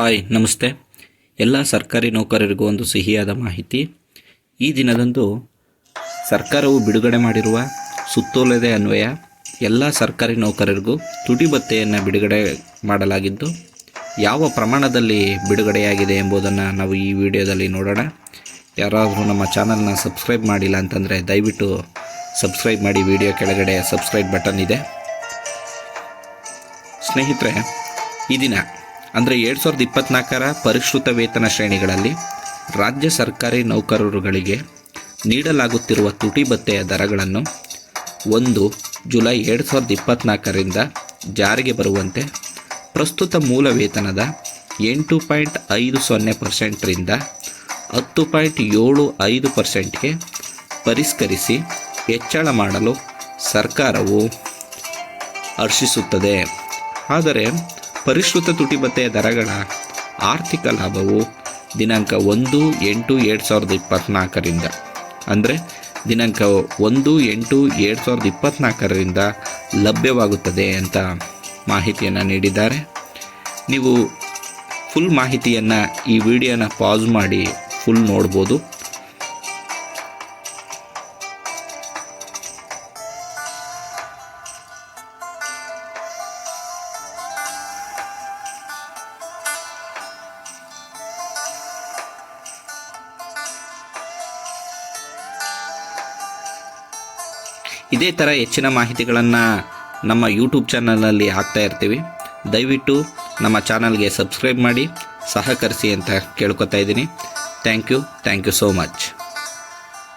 Hi, ನಮಸ್ತೆ. ಎಲ್ಲ ಸರ್ಕಾರಿ ನೌಕರರಿಗೂ ಒಂದು ಸಿಹಿಯಾದ ಮಾಹಿತಿ. ಈ ದಿನದಂದು ಸರ್ಕಾರವು ಬಿಡುಗಡೆ ಮಾಡಿರುವ ಸುತ್ತೋಲೆದೆ ಅನ್ವಯ ಎಲ್ಲ ಸರ್ಕಾರಿ ನೌಕರರಿಗೂ ತುಟಿ ಭತ್ಯೆಯನ್ನು ಬಿಡುಗಡೆ ಮಾಡಲಾಗಿದ್ದು, ಯಾವ ಪ್ರಮಾಣದಲ್ಲಿ ಬಿಡುಗಡೆಯಾಗಿದೆ ಎಂಬುದನ್ನು ನಾವು ಈ ವಿಡಿಯೋದಲ್ಲಿ ನೋಡೋಣ. ಯಾರಾದರೂ ನಮ್ಮ ಚಾನಲ್ನ ಸಬ್ಸ್ಕ್ರೈಬ್ ಮಾಡಿಲ್ಲ ಅಂತಂದರೆ ದಯವಿಟ್ಟು ಸಬ್ಸ್ಕ್ರೈಬ್ ಮಾಡಿ, ವಿಡಿಯೋ ಕೆಳಗಡೆ ಸಬ್ಸ್ಕ್ರೈಬ್ ಬಟನ್ ಇದೆ. ಸ್ನೇಹಿತರೆ, ಈ ದಿನ ಅಂದರೆ ಎರಡು ಸಾವಿರದ ಇಪ್ಪತ್ತ್ನಾಲ್ಕರ ಪರಿಷ್ಕೃತ ವೇತನ ಶ್ರೇಣಿಗಳಲ್ಲಿ ರಾಜ್ಯ ಸರ್ಕಾರಿ ನೌಕರರುಗಳಿಗೆ ನೀಡಲಾಗುತ್ತಿರುವ ತುಟಿ ಭತ್ತೆಯ ದರಗಳನ್ನು ಒಂದು ಜುಲೈ ಎರಡು ಸಾವಿರದ ಇಪ್ಪತ್ತ್ನಾಲ್ಕರಿಂದ ಜಾರಿಗೆ ಬರುವಂತೆ ಪ್ರಸ್ತುತ ಮೂಲ ವೇತನದ ಎಂಟು ಪಾಯಿಂಟ್ ಐದು ಸೊನ್ನೆ ಪರ್ಸೆಂಟ್ರಿಂದ ಹತ್ತು ಪಾಯಿಂಟ್ ಏಳು ಐದು ಪರ್ಸೆಂಟ್ಗೆ ಪರಿಷ್ಕರಿಸಿ ಹೆಚ್ಚಳ ಮಾಡಲು ಸರ್ಕಾರವು ಹರ್ಷಿಸುತ್ತದೆ. ಆದರೆ ಪರಿಷ್ಕೃತ ತುಟಿ ಭತ್ಯೆಯ ದರಗಳ ಆರ್ಥಿಕ ಲಾಭವು ದಿನಾಂಕ ಒಂದು ಎಂಟು ಎರಡು ಸಾವಿರದ ಇಪ್ಪತ್ತ್ನಾಲ್ಕರಿಂದ ಅಂದರೆ ದಿನಾಂಕ ಒಂದು ಎಂಟು ಎರಡು ಸಾವಿರದ ಇಪ್ಪತ್ತ್ನಾಲ್ಕರಿಂದ ಲಭ್ಯವಾಗುತ್ತದೆ ಅಂತ ಮಾಹಿತಿಯನ್ನು ನೀಡಿದ್ದಾರೆ. ನೀವು ಫುಲ್ ಮಾಹಿತಿಯನ್ನು ಈ ವಿಡಿಯೋನ ಪಾಸ್ ಮಾಡಿ ಫುಲ್ ನೋಡ್ಬೋದು. ಇದೇ ಥರ ಹೆಚ್ಚಿನ ಮಾಹಿತಿಗಳನ್ನು ನಮ್ಮ ಯೂಟ್ಯೂಬ್ ಚಾನಲಲ್ಲಿ ಹಾಕ್ತಾ ಇರ್ತೀವಿ. ದಯವಿಟ್ಟು ನಮ್ಮ ಚಾನಲ್ಗೆ ಸಬ್ಸ್ಕ್ರೈಬ್ ಮಾಡಿ, ಸಹಕರಿಸಿ ಅಂತ ಕೇಳ್ಕೊತಾ ಇದ್ದೀನಿ. Thank you thank you so much